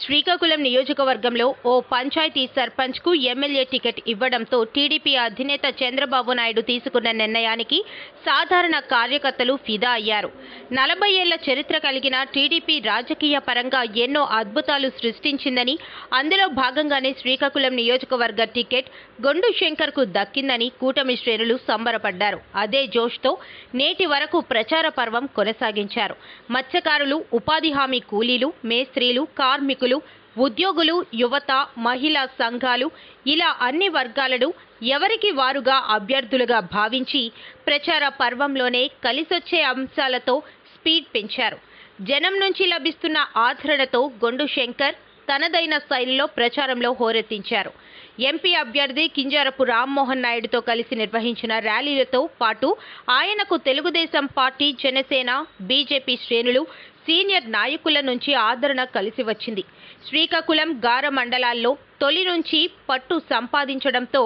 శ్రీకాకుళం నియోజకవర్గంలో ఓ పంచాయతీ సర్పంచ్కు ఎమ్మెల్యే టికెట్ ఇవ్వడంతో టీడీపీ అధినేత చంద్రబాబు నాయుడు తీసుకున్న నిర్ణయానికి సాధారణ కార్యకర్తలు ఫిదా అయ్యారు. నలభై ఏళ్ళ చరిత్ర కలిగిన టీడీపీ రాజకీయ పరంగా ఎన్నో అద్భుతాలు సృష్టించిందని అందులో భాగంగానే శ్రీకాకుళం నియోజకవర్గ టికెట్ గొండు శంకర్కు దక్కిందని కూటమి శ్రేణులు సంబరపడ్డారు. అదే జోష్తో నేటి వరకు ప్రచార పర్వం కొనసాగించారు. మత్స్యకారులు ఉపాధి హామీ కూలీలు మేస్త్రీలు కార్మికులు ఉద్యోగులు యువత మహిళా సంఘాలు ఇలా అన్ని వర్గాలను ఎవరికి వారుగా అభ్యర్థులుగా భావించి ప్రచార పర్వంలోనే కలిసొచ్చే అంశాలతో స్పీడ్ పెంచారు. జనం నుంచి లభిస్తున్న ఆదరణతో గొండు శంకర్ తనదైన శైలిలో ప్రచారంలో హోరెత్తించారు. ఎంపీ అభ్యర్థి కింజారపు రామ్మోహన్ నాయుడుతో కలిసి నిర్వహించిన ర్యాలీలతో పాటు ఆయనకు తెలుగుదేశం పార్టీ జనసేన బీజేపీ శ్రేణులు సీనియర్ నాయకుల నుంచి ఆదరణ కలిసి వచ్చింది. శ్రీకాకుళం గార మండలాల్లో తొలి నుంచి పట్టు సంపాదించడంతో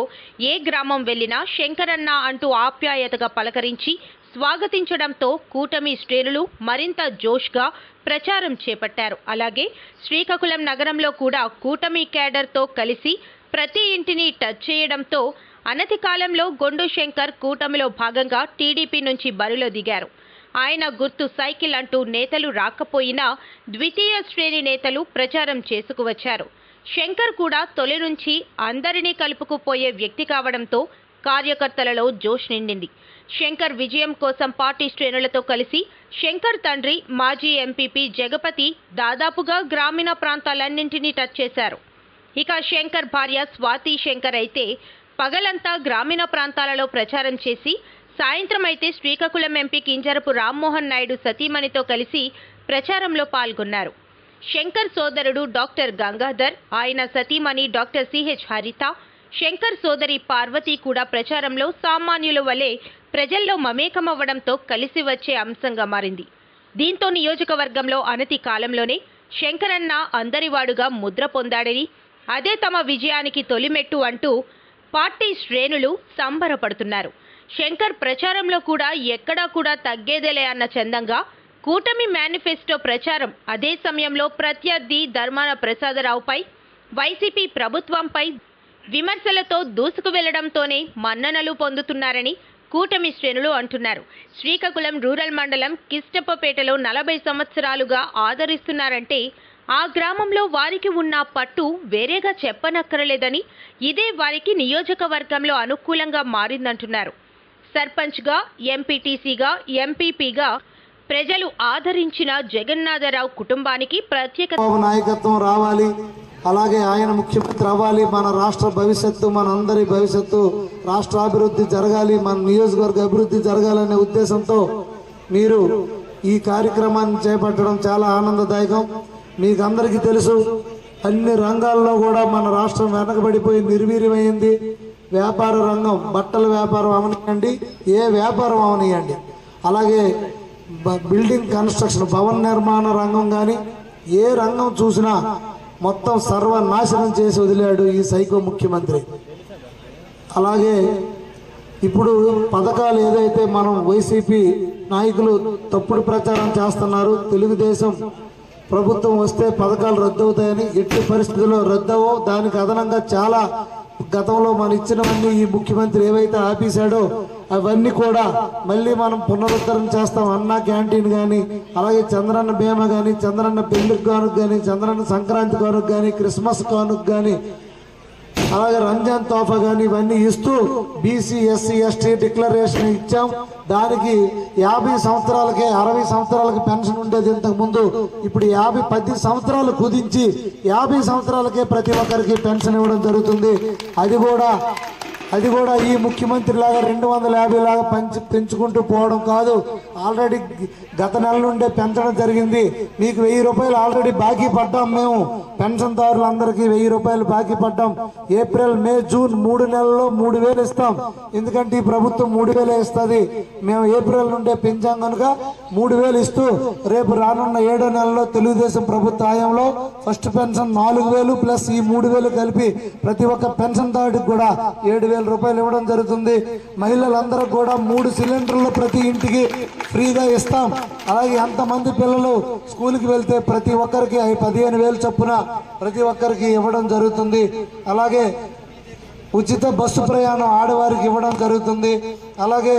ఏ గ్రామం వెళ్ళినా శంకరన్న అంటూ ఆప్యాయతగా పలకరించి స్వాగతించడంతో కూటమి శ్రేణులు మరింత జోష్గా ప్రచారం చేపట్టారు. అలాగే శ్రీకాకుళం నగరంలో కూడా కూటమి క్యాడర్తో కలిసి ప్రతి ఇంటిని టచ్ చేయడంతో అనతి కాలంలో గొండు శంకర్ కూటమిలో భాగంగా టీడీపీ నుంచి బరిలో దిగారు. ఆయన గుర్తు సైకిల్ అంటూ నేతలు రాకపోయినా ద్వితీయ శ్రేణి నేతలు ప్రచారం చేసుకువచ్చారు. శంకర్ కూడా తొలి నుంచి అందరినీ కలుపుకుపోయే వ్యక్తి కావడంతో కార్యకర్తలలో జోష్ నిండింది. శంకర్ విజయం కోసం పార్టీ శ్రేణులతో కలిసి శంకర్ తండ్రి మాజీ ఎంపీపీ జగపతి దాదాపుగా గ్రామీణ ప్రాంతాలన్నింటినీ టచ్ చేశారు. ఇక శంకర్ భార్య స్వాతి శంకర్ అయితే పగలంతా గ్రామీణ ప్రాంతాలలో ప్రచారం చేసి సాయంత్రం అయితే శ్రీకాకుళం ఎంపీ కింజరపు రామ్మోహన్ నాయుడు సతీమణితో కలిసి ప్రచారంలో పాల్గొన్నారు. శంకర్ సోదరుడు డాక్టర్ గంగాధర్ ఆయన సతీమణి డాక్టర్ సిహెచ్ హరిత శంకర్ సోదరి పార్వతి కూడా ప్రచారంలో సామాన్యుల వలె ప్రజల్లో మమేకమవ్వడంతో కలిసి వచ్చే అంశంగా మారింది. దీంతో నియోజకవర్గంలో అనతి కాలంలోనే శంకరన్న అందరివాడుగా ముద్ర పొందాడని అదే తమ విజయానికి తొలిమెట్టు అంటూ పార్టీ శ్రేణులు సంబరపడుతున్నారు. శంకర్ ప్రచారంలో కూడా ఎక్కడా కూడా తగ్గేదేలే అన్న చందంగా కూటమి మేనిఫెస్టో ప్రచారం అదే సమయంలో ప్రత్యర్థి ధర్మాన ప్రసాదరావుపై వైసీపీ ప్రభుత్వంపై విమర్శలతో దూసుకు వెళ్ళడంతోనే మన్ననలు పొందుతున్నారని కూటమి శ్రేణులు అంటున్నారు. శ్రీకాకుళం రూరల్ మండలం కిష్టప్పపేటలో నలభై సంవత్సరాలుగా ఆదరిస్తున్నారంటే ఆ గ్రామంలో వారికి ఉన్న పట్టు వేరేగా చెప్పనక్కరలేదని ఇదే వారికి నియోజకవర్గంలో అనుకూలంగా మారిందంటున్నారు. సర్పంచ్గా ఎంపీటీసీగా ఎంపీపీగా ప్రజలు ఆదరించిన జగన్నాథరావు కుటుంబానికి ప్రత్యేక నాయకత్వం రావాలి. అలాగే ఆయన ముఖ్యమంత్రి అవ్వాలి. మన రాష్ట్ర భవిష్యత్తు మన అందరి భవిష్యత్తు రాష్ట్ర అభివృద్ధి జరగాలి. మన నియోజకవర్గ అభివృద్ధి జరగాలనే ఉద్దేశంతో మీరు ఈ కార్యక్రమాన్ని చేపట్టడం చాలా ఆనందదాయకం. మీకు అందరికీ తెలుసు అన్ని రంగాల్లో కూడా మన రాష్ట్రం వెనకబడిపోయి నిర్వీర్యమైంది. వ్యాపార రంగం బట్టల వ్యాపారం అవనియండి ఏ వ్యాపారం అవనియండి. అలాగే బిల్డింగ్ కన్స్ట్రక్షన్ భవన నిర్మాణ రంగం కానీ ఏ రంగం చూసినా మొత్తం సర్వనాశనం చేసి వదిలాడు ఈ సైకో ముఖ్యమంత్రి. అలాగే ఇప్పుడు పథకాలు ఏదైతే మనం వైసీపీ నాయకులు తప్పుడు ప్రచారం చేస్తున్నారు తెలుగుదేశం ప్రభుత్వం వస్తే పథకాలు రద్దవుతాయని ఎట్టి పరిస్థితుల్లో రద్దవో దానికి అదనంగా చాలా గతంలో మనం ఇచ్చినవన్నీ ఈ ముఖ్యమంత్రి ఏవైతే ఆపేశాడో అవన్నీ కూడా మళ్ళీ మనం పునరుద్ధరణ చేస్తాం. అన్నా క్యాంటీన్ కానీ అలాగే చంద్రన్న బీమా కానీ చంద్రన్న పెళ్ళికి కానుకు కానీ చంద్రన్న సంక్రాంతి కానుకు కానీ క్రిస్మస్ కానుకు కానీ అలాగే రంజాన్ తోఫా కానీ ఇవన్నీ ఇస్తూ బీసీ ఎస్సీ ఎస్టీ డిక్లరేషన్ ఇచ్చాం. దానికి యాభై సంవత్సరాలకే అరవై సంవత్సరాలకి పెన్షన్ ఉండేది ఇంతకు ముందు ఇప్పుడు యాభై పది సంవత్సరాలు కుదించి యాభై సంవత్సరాలకే ప్రతి ఒక్కరికి పెన్షన్ ఇవ్వడం జరుగుతుంది. అది కూడా అది కూడా ఈ ముఖ్యమంత్రి లాగా రెండు వందల యాభై లాగా పెంచి పెంచుకుంటూ పోవడం కాదు. ఆల్రెడీ గత నెల నుండే పెంచడం జరిగింది. మీకు వెయ్యి రూపాయలు ఆల్రెడీ బాకీ పడ్డాం మేము. పెన్షన్దారులందరికీ వెయ్యి రూపాయలు బాకీ పడ్డాం. ఏప్రిల్ మే జూన్ మూడు నెలల్లో మూడు వేలు ఇస్తాం. ఎందుకంటే ఈ ప్రభుత్వం మూడు వేలే ఇస్తుంది. మేము ఏప్రిల్ నుండే పెంచాం కనుక మూడు వేలు ఇస్తూ రేపు రానున్న ఏడో నెలలో తెలుగుదేశం ప్రభుత్వ హయాంలో ఫస్ట్ పెన్షన్ నాలుగు వేలు ప్లస్ ఈ మూడు వేలు కలిపి ప్రతి ఒక్క పెన్షన్దారుకి కూడా ఏడు వేలు వేల రూపాయలు ఇవ్వడం జరుగుతుంది. మహిళలందరూ కూడా మూడు సిలిండర్లు ప్రతి ఇంటికి ఫ్రీగా ఇస్తాం. అలాగే ఎంతమంది పిల్లలు స్కూల్కి వెళ్తే ప్రతి ఒక్కరికి అవి పదిహేను వేలు చొప్పున ప్రతి ఒక్కరికి ఇవ్వడం జరుగుతుంది. అలాగే ఉచిత బస్సు ప్రయాణం ఆడవారికి ఇవ్వడం జరుగుతుంది. అలాగే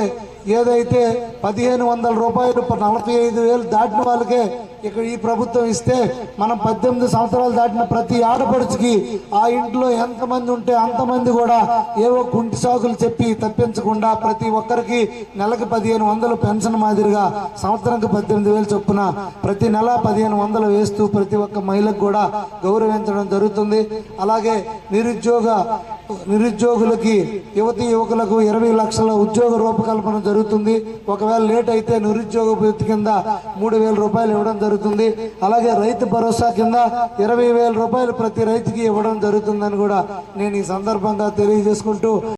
ఏదైతే పదిహేను వందల రూపాయలు నలభై ఐదు వేలు దాటిన వాళ్ళకే ఇక్కడ ఈ ప్రభుత్వం ఇస్తే మనం పద్దెనిమిది సంవత్సరాలు దాటిన ప్రతి ఆడపడుచుకి ఆ ఇంట్లో ఎంతమంది ఉంటే అంతమంది కూడా ఏవో కుంటి సాకులు చెప్పి తప్పించకుండా ప్రతి ఒక్కరికి నెలకు పదిహేను వందలు పెన్షన్ మాదిరిగా సంవత్సరానికి పద్దెనిమిది వేలు చొప్పున ప్రతి నెల పదిహేను వందలు వేస్తూ ప్రతి ఒక్క మహిళకు కూడా గౌరవించడం జరుగుతుంది. అలాగే నిరుద్యోగ నిరుద్యోగులకి యువతి యువకులకు ఇరవై లక్షల ఉద్యోగ రూపకల్పన జరుగుతుంది. ఒకవేళ లేట్ అయితే నిరుద్యోగ భృతి కింద మూడు వేల రూపాయలు ఇవ్వడం జరుగుతుంది. అలాగే రైతు భరోసా కింద ఇరవై వేల రూపాయలు ప్రతి రైతుకి ఇవ్వడం జరుగుతుందని కూడా నేను ఈ సందర్భంగా తెలియజేసుకుంటూ